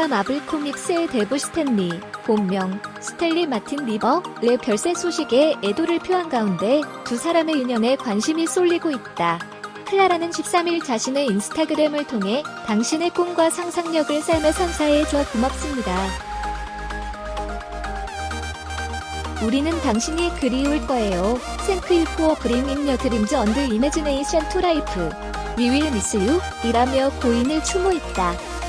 클라라가 마블 코믹스의 대부 스탠리, 본명, 스텔리 마틴 리버의 별세 소식에 애도를 표한 가운데 두 사람의 인연에 관심이 쏠리고 있다. 클라라는 13일 자신의 인스타그램을 통해 당신의 꿈과 상상력을 삶에 선사해 줘 고맙습니다. 우리는 당신이 그리울 거예요. You for bringing your dreams and imagination to life. We will miss you. 이라며 고인을 추모했다.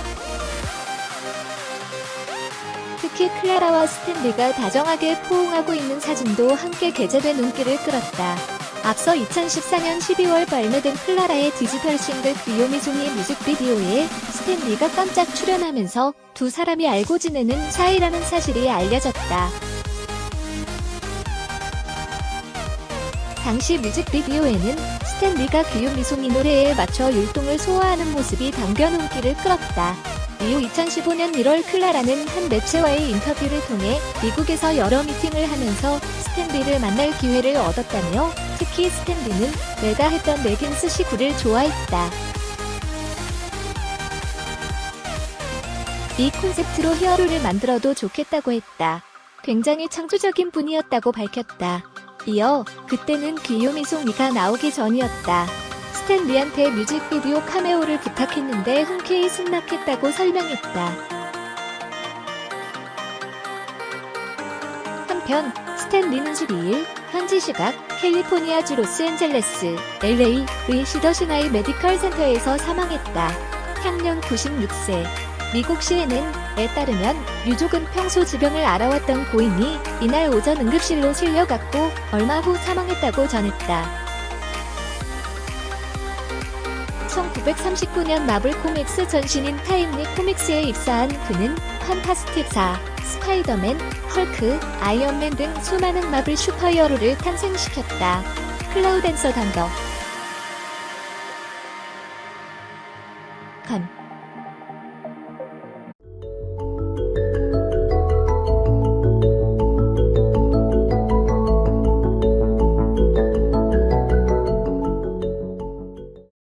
특히 클라라와 스탠리가 다정하게 포옹하고 있는 사진도 함께 게재돼 눈길을 끌었다. 앞서 2014년 12월 발매된 클라라의 디지털 싱글 귀요미송이 뮤직비디오에 스탠리가 깜짝 출연하면서 두 사람이 알고 지내는 사이라는 사실이 알려졌다. 당시 뮤직비디오에는 스탠리가 귀요미 송이 노래에 맞춰 율동을 소화하는 모습이 담겨 눈길을 끌었다. 이후 2015년 1월 클라라는 한 매체와의 인터뷰를 통해 미국에서 여러 미팅을 하면서 스탠리를 만날 기회를 얻었다며 특히 스탠리는 내가 했던 레깅스 시구를 좋아했다. 이 콘셉트로 히어로를 만들어도 좋겠다고 했다. 굉장히 창조적인 분이었다고 밝혔다. 이어 그때는 귀요미송이가 나오기 전이었다. 스탠리한테 뮤직비디오 카메오를 부탁했는데 흔쾌히 승낙했다고 설명했다. 한편 스탠리는 12일 현지 시각 캘리포니아주 로스앤젤레스 LA의 시더시나이 메디컬 센터에서 사망했다. 향년 96세. 미국 CNN에 따르면 유족은 평소 지병을 알아왔던 고인이 이날 오전 응급실로 실려갔고 얼마 후 사망했다고 전했다. 1939년 마블 코믹스 전신인 타임리 코믹스에 입사한 그는 판타스틱 4, 스파이더맨, 헐크, 아이언맨 등 수많은 마블 슈퍼히어로를 탄생시켰다. 클라우덴서 단더 건